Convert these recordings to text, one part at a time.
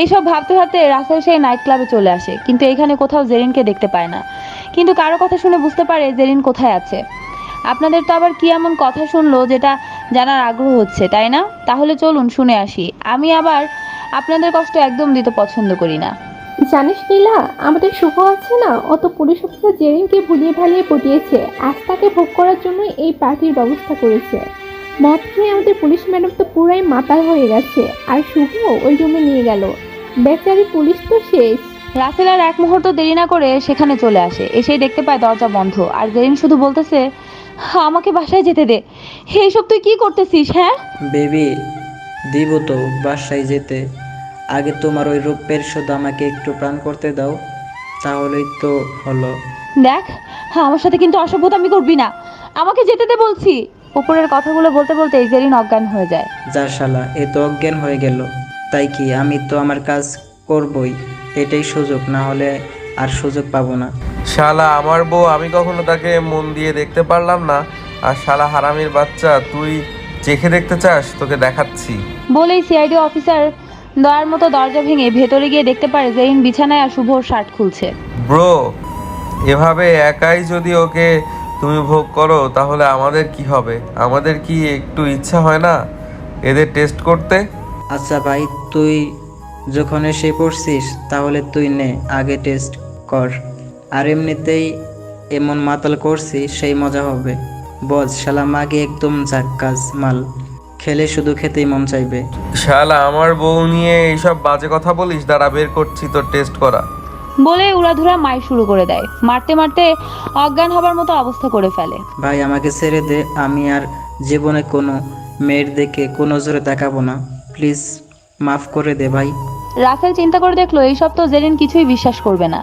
এইসব ভাবতে ভাবতে রাসেল সেই নাইট ক্লাবে চলে আসে, কিন্তু এখানে কোথাও জেরিনকে দেখতে পায় না। কিন্তু কারও কথা শুনে বুঝতে পারে জেরিন কোথায় আছে। আপনাদের তো আবার কি এমন কথা শুনলো যেটা জানার আগ্রহ হচ্ছে, তাই না? তাহলে চলুন শুনে আসি। আমি আবার আপনাদের কষ্ট একদম দিতে পছন্দ করি না। জানিস নীলা, আমাদের শুভ আছে না? অত পুলিশ অফিসার জেরিনকে ভুলিয়ে ভালিয়ে পটিয়েছে। আজ তাকে ভোগ করার জন্য এই পার্টির ব্যবস্থা করেছে। মদ খেয়ে আমাদের পুলিশ ম্যাডাম তো পুরাই মাতাল হয়ে গেছে। আর শুভ ওই রুমে নিয়ে গেল। বেচারি পুলিশ তো শেষ। রাসেল আর এক মুহূর্ত দেরি না করে সেখানে চলে আসে। এসেই দেখতে পায় দরজা বন্ধ। আর জেরিন শুধু বলতেছে "হা, আমাকে বাসায় যেতে দে। হে এসব তুই কি করতেছিস হ্যাঁ? বেবি দিব তো বাসায় যেতে। আগে তোমার ওই রূপের শুধু আমাকে একটু প্রাণ করতে দাও তাহলেই তো হলো। দেখ হ্যাঁ আমার সাথে কিন্তু অসভ্যতামি করবি না। আমাকে যেতে দে বলছি। উপরের কথাগুলো বলতে বলতে এই জেরিন অজ্ঞান হয়ে যায়। যা শালা এ তো অজ্ঞান হয়ে গেল। তাই কি আমি তো আমার কাজ করবই? এটাই সুযোগ না হলে আর সুযোগ পাবো না। শালা আমার বউ আমি কখনো তাকে মন দিয়ে দেখতে পারলাম না। আর শালা হারামির বাচ্চা তুই চেখে দেখতে চাস? তোকে দেখাচ্ছি। বলেই সিআইডি অফিসার দয়ার মতো দরজা ভেঙে ভেতরে গিয়ে দেখতে পারে জেরিন বিছানায় আর শুভর শার্ট খুলছে। ব্রো এভাবে একাই যদি ওকে তুমি ভোগ করো তাহলে আমাদের কি হবে? আমাদের কি একটু ইচ্ছা হয় না? এদের টেস্ট করতে? আচ্ছা ভাই তুই যখন এসে পড়ছিস তাহলে তুই নে আগে টেস্ট কর। আর এমনিতেই এমন মাতাল করছি সেই মজা হবে। বজ শালা মাগে একদম জাক্কাজ মাল। খেলে শুধু খেতেই মন চাইবে। শালা আমার বউ নিয়ে এইসব বাজে কথা বলিস দাঁড়া বের করছি তোর টেস্ট করা। বলে উড়াধুরা মাই শুরু করে দেয়। মারতে মারতে অজ্ঞান হবার মতো অবস্থা করে ফেলে। ভাই আমাকে ছেড়ে দে আমি আর জীবনে কোনো মেয়ের দেখে কোনো জোরে তাকাবো না। প্লিজ মাফ করে দে ভাই। রাসেল চিন্তা করে দেখল এইসব তো জেরিন কিছুই বিশ্বাস করবে না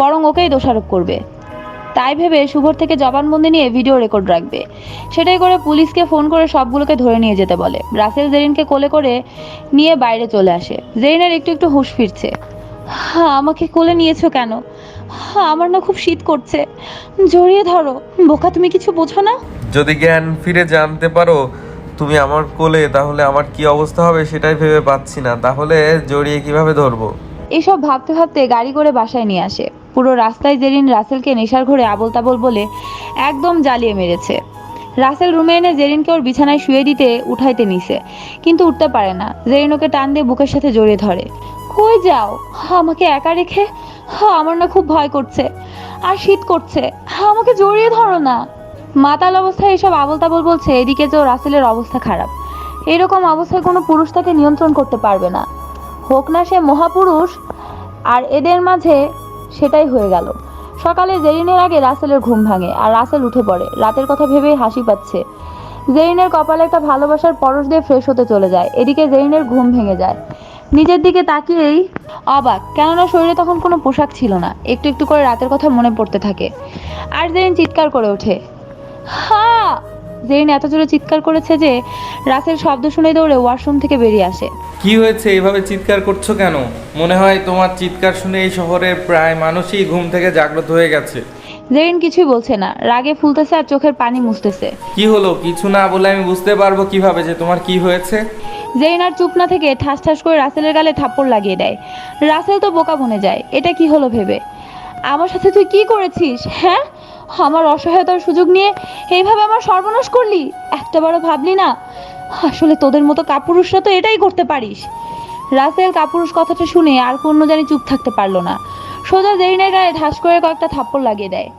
বরং ওকেই দোষারোপ করবে। তাই ভেবে শুভর থেকে জবানবন্দি নিয়ে ভিডিও রেকর্ড রাখবে। সেটাই করে পুলিশকে ফোন করে সবগুলোকে ধরে নিয়ে যেতে বলে। রাসেল জেরিনকে কোলে করে নিয়ে বাইরে চলে আসে। জেরিনের একটু একটু হুঁশ ফিরছে। হ্যাঁ আমাকে কোলে নিয়েছো কেন? হ্যাঁ আমার না খুব শীত করছে। জড়িয়ে ধরো। বোকা তুমি কিছু বোঝো না? যদি জ্ঞান ফিরে জানতে পারো তুমি আমার কোলে তাহলে আমার কি অবস্থা হবে সেটাই ভেবে পাচ্ছি না। তাহলে জড়িয়ে কীভাবে ধরবো? এসব ভাবতে ভাবতে গাড়ি করে বাসায় নিয়ে আসে। পুরো রাস্তায় জেরিন রাসেলকে নেশার ঘরে আবল তাবল বলে একদম জ্বালিয়ে মেরেছে। রাসেল রুমে এনে জেরিনকে ওর বিছানায় শুয়ে দিতে উঠাইতে নিছে কিন্তু উঠতে পারে না। জেরিন ওকে টান দিয়ে বুকের সাথে জড়িয়ে ধরে। কই যাও? হা, আমাকে একা রেখে? হা, আমার না খুব ভয় করছে। আর শীত করছে। হা, আমাকে জড়িয়ে ধরো না। মাতাল অবস্থায় এসব আবল তাবল বলছে, এদিকে তো রাসেলের অবস্থা খারাপ। এরকম অবস্থায় কোনো পুরুষ তাকে নিয়ন্ত্রণ করতে পারবে না। হোক না সে মহাপুরুষ, আর এদের মাঝে সেটাই হয়ে গেল। সকালে জেরিনের আগে রাসেলের ঘুম ভাঙে, আর রাসেল উঠে পড়ে। রাতের কথা ভেবেই হাসি পাচ্ছে। জেরিনের কপালে একটা ভালোবাসার পরশ দিয়ে ফ্রেশ হতে চলে যায়। এদিকে জেরিনের ঘুম ভেঙে যায়। নিজের দিকে তাকিয়েই অবাক, কেননা শরীরে তখন কোনো পোশাক ছিল না। একটু একটু করে রাতের কথা মনে পড়তে থাকে। আর জেরিন চিৎকার করে ওঠে। হ্যাঁ জেরিন এত জোরে চিৎকার করেছে যে রাসেল শব্দ শুনে দৌড়ে ওয়াশরুম থেকে বেরিয়ে আসে। কি হয়েছে? এভাবে চিৎকার করছ কেন? মনে হয় তোমার চিৎকার শুনে এই শহরের প্রায় মানুষই ঘুম থেকে জাগ্রত হয়ে গেছে। জেরিন কিছুই বলছে না। রাগে ফুলতেছে আর চোখের পানি মুছতেছে। কি হলো? কিছু না বলে আমি বুঝতে পারব কীভাবে যে তোমার কি হয়েছে? জেরিন আর চুপ না থেকে ঠাস ঠাস করে রাসেলের গালে থাপ্পড় লাগিয়ে দেয়। রাসেল তো বোকা বনে যায়। এটা কি হলো ভেবে? আমার সাথে তুই কি করেছিস? হ্যাঁ? আমার অসহায়তার সুযোগ নিয়ে এইভাবে আমার সর্বনাশ করলি? একটা একটাবারও ভাবলি না? আসলে তোদের মতো কাপুরুষরা তো এটাই করতে পারিস। রাসেল কাপুরুষ কথাটা শুনে আর কোনো জানি চুপ থাকতে পারল না। সোজা জেরিনের গায়ে ঠাস করে কয়েকটা থাপ্পড় লাগিয়ে দেয়।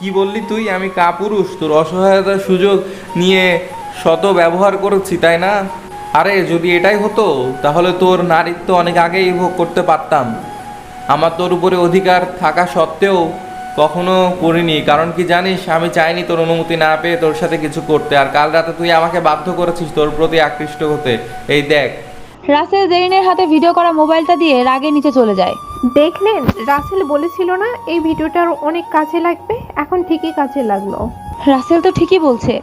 কি বললি তুই? আমি কাপুরুষ, তোর অসহায়তার সুযোগ নিয়ে শত ব্যবহার করেছি, তাই না? আরে, যদি এটাই হতো, তাহলে তোর নারীত্ব অনেক আগেই ভোগ করতে পারতাম। আমার তোর উপরে অধিকার থাকা সত্ত্বেও কখনো করিনি। কারণ কি জানিস আমি চাইনি তোর অনুমতি না পেয়ে তোর সাথে কিছু করতে। আর কাল রাতে তুই আমাকে বাধ্য করেছিস তোর প্রতি আকৃষ্ট হতে। এই দেখ। রাসেল জেরিনের হাতে ভিডিও করা মোবাইলটা দিয়ে রাগে নিচে চলে যায়। দেখলেন রাসেল বলেছিল না এই ভিডিওটার অনেক কাজে লাগবে। এখন ঠিকই কাজে লাগল। রাসেল তো ঠিকই বলছে।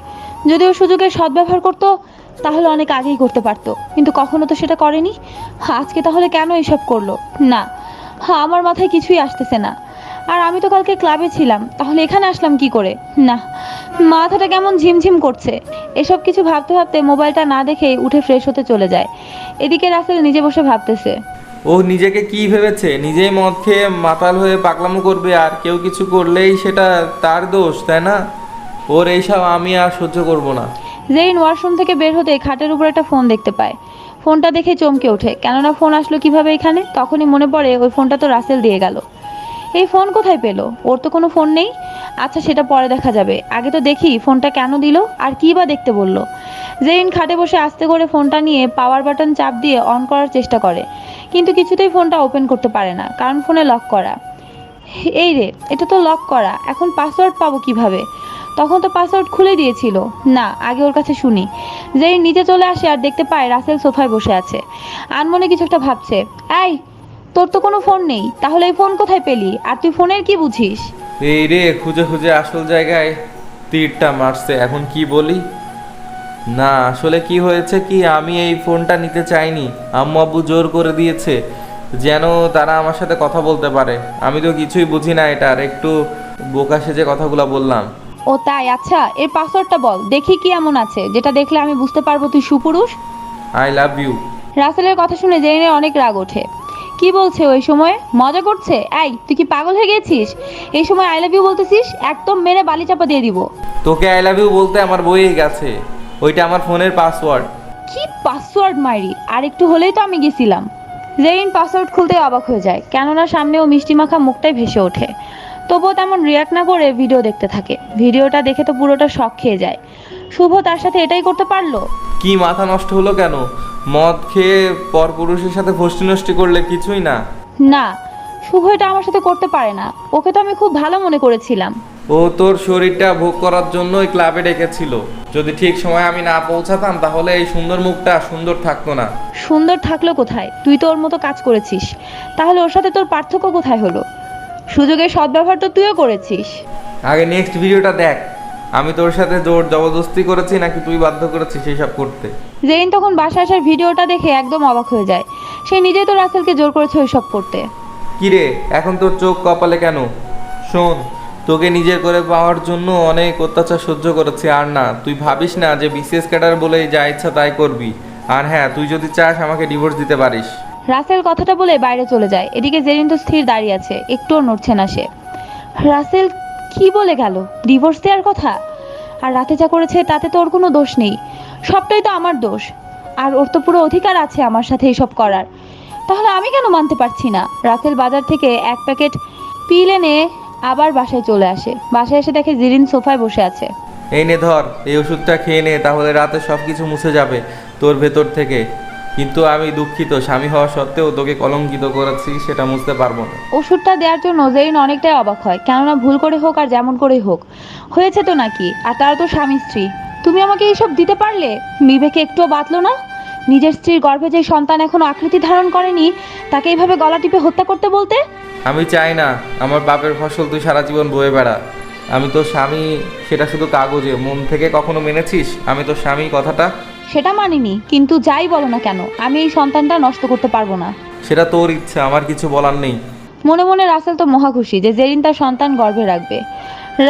যদি ও সুযোগের সদ্ব্যবহার করতো তাহলে অনেক আগেই করতে পারতো। কিন্তু কখনো তো সেটা করেনি। আজকে তাহলে কেন এসব করল? না আমার মাথায় কিছুই আসতেছে না। আর আমি তো কালকে ক্লাবে ছিলাম তাহলে এখানে আসলাম কি করে? না মাথাটা কেমন ঝিমঝিম করছে। এসব কিছু ভাবতে ভাবতে মোবাইলটা না দেখেই উঠে ফ্রেশ হতে চলে যায়। এদিকে রাসেল নিজে বসে ভাবতেছে। ও নিজেকে কি ভেবেছে? নিজেই মদ খেয়ে মাতাল হয়ে পাকলামো করবে আর কেউ কিছু করলেই সেটা তার দোষ তাই না? ওর এইসব আমি আর সহ্য করব না। জেরিন ওয়াশরুম থেকে বের হতে খাটের উপর একটা ফোন দেখতে পায়। ফোনটা দেখে চমকে ওঠে। কেননা ফোন আসলো কীভাবে এখানে? তখনই মনে পড়ে ওই ফোনটা তো রাসেল দিয়ে গেল। এই ফোন কোথায় পেল? ওর তো কোনো ফোন নেই? আচ্ছা সেটা পরে দেখা যাবে। আগে তো দেখি ফোনটা কেন দিল আর কী বা দেখতে বলল। জেরিন খাটে বসে আস্তে করে ফোনটা নিয়ে পাওয়ার বাটন চাপ দিয়ে অন করার চেষ্টা করে। কিন্তু কিছুতেই ফোনটা ওপেন করতে পারে না, কারণ ফোনে লক করা। এই রে, এটা তো লক করা। এখন পাসওয়ার্ড পাবো কীভাবে? তখন তো পাসওয়ার্ড খুলে দিয়েছিল। না, আগে ওর কাছে শুনি। যেই নিচে চলে আসে আর দেখতে পায় রাসেল সোফায় বসে আছে। আনমনে কিছু একটা ভাবছে। এই, তোর তো কোনো ফোন নেই, তাহলে এই ফোন কোথায় পেলি? আর তুই ফোনের কি বুঝিস? এই রে, খুঁজে খুঁজে আসল জায়গায় তীরটা মারছে, এখন কি বলি? না, আসলে কি হয়েছে কি, আমি এই ফোনটা নিতে চাইনি। আম্মু আব্বু জোর করে দিয়েছে, যেন তারা আমার সাথে কথা বলতে পারে। আমি তো কিছুই বুঝি না এটার, একটু বোকা সেজে কথাগুলো বললাম। ও তাই আচ্ছা এর পাসওয়ার্ডটা বল দেখি কি এমন আছে যেটা দেখলে আমি বুঝতে পারব তুই সুপুরুষ। আই লাভ ইউ রাসেলের কথা শুনে জেরিনের অনেক রাগ ওঠে। কি বলছে ওই সময়? মজা করছে? এই তুই কি পাগল হয়ে গেছিস? এই সময় আই লাভ ইউ বলতেছিস একদম মেরে বালি চাপা দিয়ে দিব। তোকে আই লাভ ইউ বলতে আমার বইয়ে গেছে। ওইটা আমার ফোনের পাসওয়ার্ড কি পাসওয়ার্ড মারি আর একটু হলেই তো আমি গেছিলাম। জেরিন পাসওয়ার্ড খুলতে অবাক হয়ে যায় কেননা সামনে ও মিষ্টি মাখা মুখটাই ভেসে ওঠে। তবুও তেমন রিয়াক্ট না করে ভিডিও দেখতে থাকে। ভিডিওটা দেখে তো পুরোটা শখ খেয়ে যায়। শুভ তার সাথে এটাই করতে পারল? কি মাথা নষ্ট হলো কেন? মদ খেয়ে পরপুরুষের সাথে ফষ্টি নষ্টি করলে কিছুই না। না শুভ এটা আমার সাথে করতে পারে না। ওকে তো আমি খুব ভালো মনে করেছিলাম। ও তোর শরীরটা ভোগ করার জন্য ওই ক্লাবে ডেকেছিল। যদি ঠিক সময় আমি না পৌঁছাতাম তাহলে এই সুন্দর মুখটা সুন্দর থাকতো না। সুন্দর থাকল কোথায়? তুই তো ওর মতো কাজ করেছিস। তাহলে ওর সাথে তোর পার্থক্য কোথায় হলো? সুযোগের সদ্ব্যবহার তো তুইও করেছিস। আগে নেক্সট ভিডিওটা দেখ। আমি তোর সাথে জোর জবরদস্তি করেছি নাকি তুই বাধ্য করেছিস এইসব করতে? জেইন তখন বাসা আসার ভিডিওটা দেখে একদম অবাক হয়ে যায়। সে নিজেই তো রাসেলকে জোর করেছে ওইসব করতে। কিরে এখন তোর চোখ কপালে কেন? শোন তোকে নিজের করে পাওয়ার জন্য অনেক অত্যাচার সহ্য করেছি আর না তুই ভাবিস না যে বিসিএস ক্যাডার বলে যা ইচ্ছা তাই করবি। আর হ্যাঁ তুই যদি চাস আমাকে ডিভোর্স দিতে পারিস। রাসেল কথাটা বলে বাইরে চলে যায়। এদিকে জেরিন তো স্থির দাঁড়িয়ে আছে, একটুও নড়ছে না সে। রাসেল কি বলে গেল? ডিভোর্স দেওয়ার কথা? আর রাতে যা করেছে তাতে তো ওর কোনো দোষ নেই। সবটাই তো আমার দোষ। আর ওর তো পুরো অধিকার আছে আমার সাথে এসব করার। তাহলে আমি কেন মানতে পারছি না? রাসেল বাজার থেকে এক প্যাকেট পিল এনে আবার বাসায় চলে আসে। বাসায় এসে দেখে জিরিন সোফায় বসে আছে। এই নে ধর, এই ওষুধটা খেয়ে নে, তাহলে রাতে সব কিছু মুছে যাবে তোর ভেতর থেকে। কিন্তু আমি দুঃখিত স্বামী হওয়া সত্ত্বেও তোকে কলঙ্কিত করেছি সেটা বুঝতে পারব না। ওষুধটা দেওয়ার জন্য জেরিন অনেকটাই অবাক হয় কেননা ভুল করে হোক আর যেমন করেই হোক। হয়েছে তো নাকি? আর তারা তো স্বামী স্ত্রী। তুমি আমাকে এইসব দিতে পারলে? বিবেকে একটুও বাঁচলো না? নিজের স্ত্রীর গর্ভে যে সন্তান এখনও আকৃতি ধারণ করেনি তাকে এইভাবে গলা টিপে হত্যা করতে বলতে? আমি চাই না আমার বাপের ফসল তুই সারা জীবন বয়ে বেড়া। আমি তো স্বামী সেটা শুধু কাগজে। মন থেকে কখনো মেনেছিস? আমি তো স্বামী কথাটা সেটা মানিনি কিন্তু যাই বলো না কেন আমি এই সন্তানটা নষ্ট করতে পারব না। সেটা তোর ইচ্ছা আমার কিছু বলার নেই। মনে মনে রাসেল তো মহা খুশি যে জেরিন তার সন্তান গর্ভে রাখবে।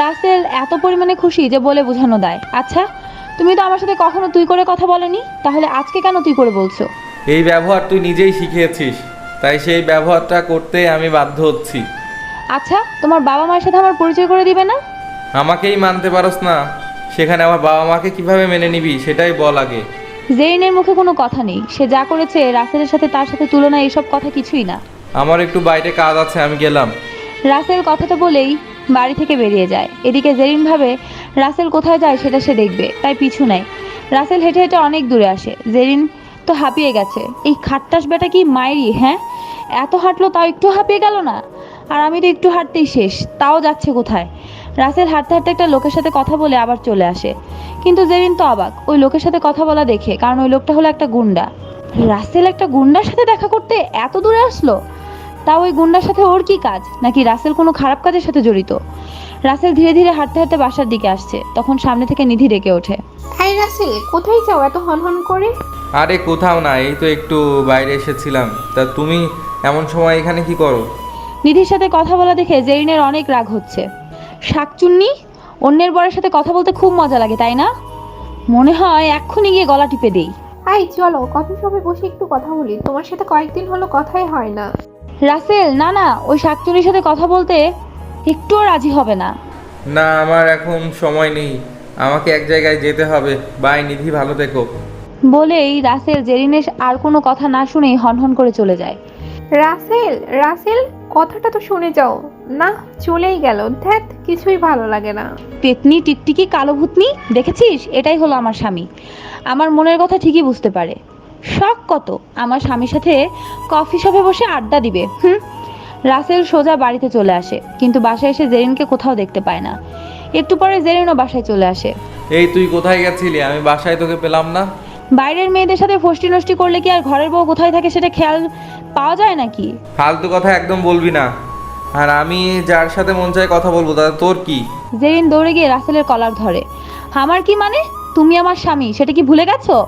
রাসেল এত পরিমাণে খুশি যে বলে বোঝানো দেয়। আচ্ছা তুমি তো আমার সাথে কখনো তুই করে কথা বলনি? তাহলে আজকে কেন তুই করে বলছো? এই ব্যবহার তুই নিজেই শিখিয়েছিস তাই সেই ব্যবহারটা করতে আমি বাধ্য হচ্ছি। আচ্ছা তোমার বাবা মায়ের সাথে আমার পরিচয় করে দিবে না? আমাকেই মানতে পারস না। সেখানে আমার বাবা মাকে কীভাবে মেনে নিবি সেটাই বল আগে। জেরিনের মুখে কোনো কথা নেই। সে যা করেছে রাসেলের সাথে তার সাথে তুলনা এসব কথা কিছুই না। আমার একটু বাইরে কাজ আছে আমি গেলাম। রাসেল কথাটা বলেই বাড়ি থেকে বেরিয়ে যায়। এদিকে জেরিন ভাবে রাসেল কোথায় যায় সেটা সে দেখবে তাই পিছু নেয়। রাসেল হেঁটে হেঁটে অনেক দূরে আসে। জেরিন তো হাঁপিয়ে গেছে। এই খাট্টাস বেটা কি মায়েরই হ্যাঁ? এত হাঁটলো তাও একটু হাঁপিয়ে গেল না? আর আমি তো একটু হাঁটতেই শেষ তাও যাচ্ছে কোথায়? রাসেল হাঁটতে হাঁটতে একটা লোকের সাথে কথা বলে আবার চলে আসে। কিন্তু জেরিন তো অবাক ওই লোকের সাথে কথা বলা দেখে কারণ ওই লোকটা হলো একটা গুন্ডা। রাসেল একটা গুন্ডার সাথে দেখা করতে এত দূরে আসলো? তা ওই গুন্ডার সাথে ওর কি কাজ? নাকি রাসেল কোনো খারাপ কাজের সাথে জড়িত? রাসেল ধীরে ধীরে হাঁটতে হাঁটতে বাসার দিকে আসছে তখন সামনে থেকে নিধি ডেকে ওঠে। হাই রাসেল কোথায় যাও এত হনহন করে? আরে কোথাও না এই তো একটু বাইরে এসেছিলাম। তা তুমি এমন সময় এখানে কি করো? নিধির সাথে কথা বলা দেখে জেরিনের অনেক রাগ হচ্ছে। শাকচুন্নি? অন্যের বরের সাথে কথা বলতে খুব মজা লাগে তাই না? মনে হয় এক্ষুনি গিয়ে গলা টিপে দেই। আই চলো কফি শপে বসে একটু কথা বলি। তোমার সাথে কয়েকদিন হলো কথাই হয় না। রাসেল না না ওই শাকচুরির সাথে কথা বলতে একটুও রাজি হবে না। না আমার এখন সময় নেই। আমাকে এক জায়গায় যেতে হবে। বাই নিধি ভালো থেকো। বলেই রাসেল জেরিনের আর কোনো কথা না শুনেই হনহন করে চলে যায়। রাসেল রাসেল? কথাটা তো শুনে যাও। না চলেই গেল। ধ্যাত কিছুই ভালো লাগে না। পেতনি টিকটিকি কালো ভূতনি দেখেছিস? এটাই হলো আমার স্বামী। আমার মনের কথা ঠিকই বুঝতে পারে। শখ কত? আমার স্বামীর সাথে কফি শপে বসে আড্ডা দিবে। হুম? রাসেল সোজা বাড়িতে চলে আসে কিন্তু বাসায় এসে জেরিনকে কোথাও দেখতে পায় না। একটু পরে জেরিনও বাসায় চলে আসে। এই তুই কোথায় গেছিলি? আমি বাসায় তোকে পেলাম না। বাইরের মেয়েদের সাথে ফষ্টি নষ্টি করলে কি আর ঘরের বউ কোথায় থাকে সেটা খেয়াল পাওয়া যায় নাকি? ফালতু কথা একদম বলবি না। আর আমি যার সাথে মন চায় কথা বলব তাতে তোর কি? জেরিন দৌড়ে গিয়ে রাসেলের কলার ধরে। আমার কি মানে? তুমি আমার স্বামী সেটা কি ভুলে গেছো?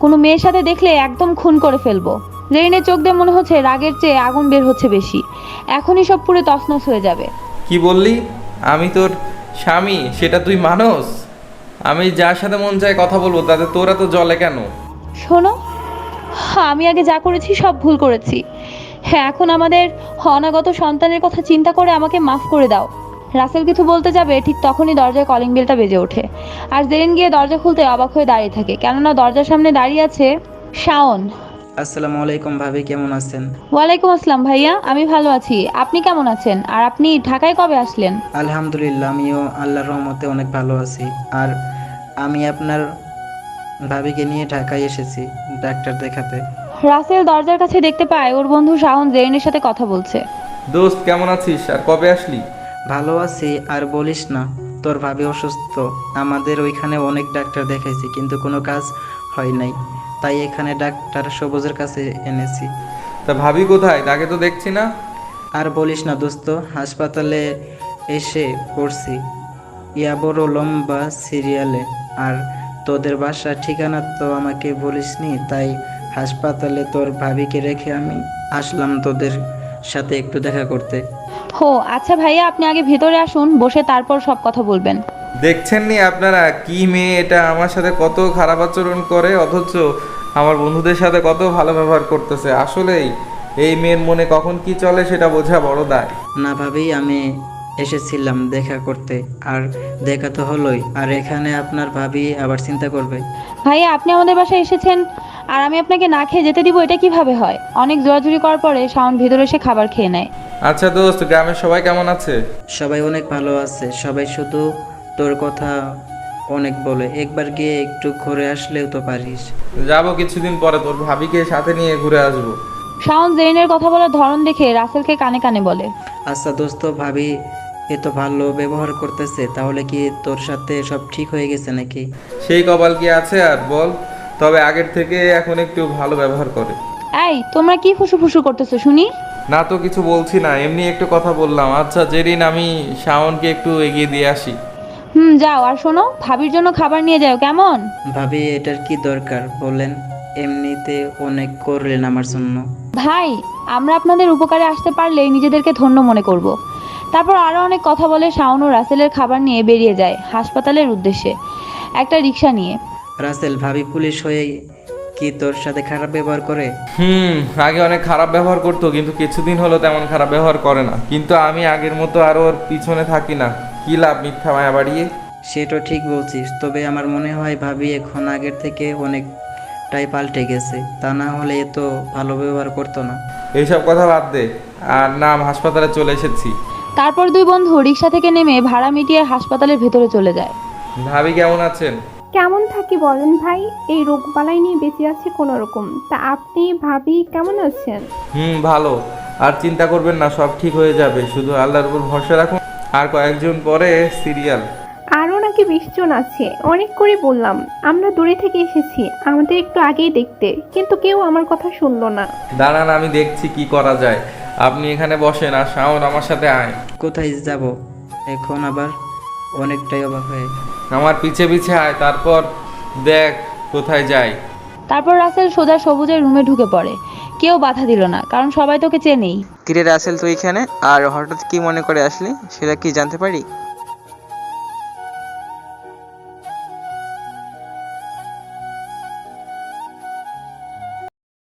কোনো মেয়ের সাথে দেখলে একদম খুন করে ফেলব। জেরিনের চোখ দিয়ে মনে হচ্ছে রাগের চেয়ে আগুন বের হচ্ছে বেশি। এখনই সব পুরো তছনছ হয়ে যাবে। কি বললি? আমি তোর স্বামী সেটা তুই মানস? আমি যার সাথে মন চায় কথা বলব তাতে তোরা তো জলে কেন? শোনো আমি আগে যা করেছি সব ভুল করেছি। হ্যাঁ এখন আমাদের অনাগত সন্তানের কথা চিন্তা করে আমাকে মাফ করে দাও। রাসেল কিছু বলতে যাবে ঠিক তখনই দরজায় কলিং বেলটা বেজে ওঠে। আর জেরিন গিয়ে দরজা খুলতে অবাক হয়ে দাঁড়িয়ে থাকে। কেননা দরজার সামনে দাঁড়িয়ে আছে শাওন। আসসালামু আলাইকুম ভাবি কেমন আছেন? ওয়ালাইকুম আসসালাম ভাইয়া আমি ভালো আছি। আপনি কেমন আছেন? আর আপনি ঢাকায় কবে আসলেন? আলহামদুলিল্লাহ আমিও আল্লাহর রহমতে অনেক ভালো আছি। আর আমি আপনার ভাবিকে নিয়ে ঢাকায় এসেছি ডাক্তার দেখাতে। রাসেল দরজার কাছে দেখতে পায় ওর বন্ধু শাওন জেরিনের সাথে কথা বলছে। দোস্ত কেমন আছিস? আর কবে আসলি? ভালো আছি আর বলিস না তোর ভাবি অসুস্থ। আমাদের ওইখানে অনেক ডাক্তার দেখাইছি কিন্তু কোনো কাজ হয় নাই। তাই এখানে ডাক্তার সবুজের কাছে এনেছি। তা ভাবি কোথায়? তাকে তো দেখছি না। আর বলিস না দোস্ত হাসপাতালে এসে পড়ছি। ইয়া বড় লম্বা সিরিয়ালে। আর তোদের বাসার ঠিকানা তো আমাকে বলিসনি তাই হাসপাতালে তোর ভাবিকে রেখে আমি আসলাম তোদের সাথে একটু দেখা করতে। হো আচ্ছা ভাইয়া আপনি আগে ভেতরে আসুন বসে তারপর সব কথা বলবেন। দেখছেন নি আপনারা কি মেয়ে এটা আমার সাথে কত খারাপ আচরণ করে অথচ আমার বন্ধুদের সাথে কত ভালো ব্যবহার করতেছে। আসলেই এই মেয়ের মনে কখন কি চলে সেটা বোঝা বড় দায়। না ভাবি আমি এসেছিলাম দেখা করতে। আর দেখা তো হলোই। আর এখানে আপনার ভাবি আবার চিন্তা করবে। ভাইয়া আপনি আমাদের বাসায় এসেছেন আর আমি আপনাকে না খেয়ে যেতে দিব এটা কীভাবে হয়? অনেক জোরাজুরি করার পরে শাওন ভিতরে এসে খাবার খেয়ে নেয়। আচ্ছা দোস্ত গ্রামের সবাই কেমন আছে? সবাই অনেক ভালো আছে। সবাই শুধু তোর কথা অনেক বলে। একবার গিয়ে একটু ঘুরে আসলেও তো পারিস। যাব কিছুদিন পরে তোর ভাবিকে সাথে নিয়ে ঘুরে আসব। শাওন জেরিনের কথা বলার ধরন দেখে রাসেলকে কানে কানে বলে। আচ্ছা দোস্ত ভাবি এ তো ভালো ব্যবহার করতেছে তাহলে কি তোর সাথে সব ঠিক হয়ে গেছে নাকি? সেই কপাল কি আছে আর বল তবে আগের থেকে এখন একটু ভালো ব্যবহার করে। এই তোমরা কি ফুসু ফুসু করতেছো শুনি? না তো কিছু বলছি না এমনি একটু কথা বললাম। আচ্ছা জেরিন আমি শাওনকে একটু এগিয়ে দিয়ে আসি। হুম যাও আর শোনো ভাবির জন্য খাবার নিয়ে যাও কেমন? ভাবি এটার কি দরকার? বলেন এমনিতে অনেক করলেন আমার জন্য। ভাই আমরা আপনাদের উপকারে আসতে পারলে নিজেদেরকে ধন্য মনে করব। তারপর আরও অনেক কথা বলে শাওন ও রাসেলের খাবার নিয়ে বেরিয়ে যায় হাসপাতালের উদ্দেশ্যে। একটা রিক্সা নিয়ে। রাসেল ভাবি পুলিশ হয়ে কি তোর সাথে খারাপ ব্যবহার করে? হুম আগে অনেক খারাপ ব্যবহার করতো কিন্তু কিছুদিন হলো তেমন খারাপ ব্যবহার করে না। কিন্তু আমি আগের মতো আর ওর পিছনে থাকি না। কি লাভ মিথ্যা মায়া বাড়িয়ে? সেটা ঠিক বলছিস তবে আমার মনে হয় ভাবি এখন আগের থেকে অনেকটাই পাল্টে গেছে। তা না হলে এ তো ভালো ব্যবহার করতো না। এইসব কথা বাদ দে আর নাম হাসপাতালে চলে এসেছি। তারপর দুই বন্ধু রিক্সা থেকে নেমে ভাড়া মিটিয়ে হাসপাতালের ভেতরে চলে যায়। ভাবি কেমন আছেন? কেমন থাকি বলেন ভাই? এই রোগবালাই নিয়ে বেঁচে আছি কোনো রকম তা আপনি ভাবি কেমন আছেন? হুম ভালো। আর চিন্তা করবেন না সব ঠিক হয়ে যাবে। শুধু আল্লাহর উপর ভরসা রাখুন। আর কয়েকজন পরে সিরিয়াল। আরও নাকি বিশজন আছে। অনেক করে বললাম। আমরা দূরে থেকে এসেছি। আমাদের একটু আগেই দেখতে। কিন্তু কেউ আমার কথা শুনলো না। দাঁড়ান আমি দেখছি কি করা যায়। আপনি এখানে বসেন আর শাওন আমার সাথে আয়। কোথায় যাব? এখন আবার অনেকটাই অবাক হয়ে। আমার পিছে পিছে আয় তারপর দেখ কোথায় যাই। তারপর রাসেল সোজা সবুজের রুমে ঢুকে পড়ে। কেউ বাধা দিল না কারণ সবাই তোকে চেনেই। কিরে রাসেল তুই এখানে? আর হঠাৎ কি মনে করে আসলি? সেটা কি জানতে পারি?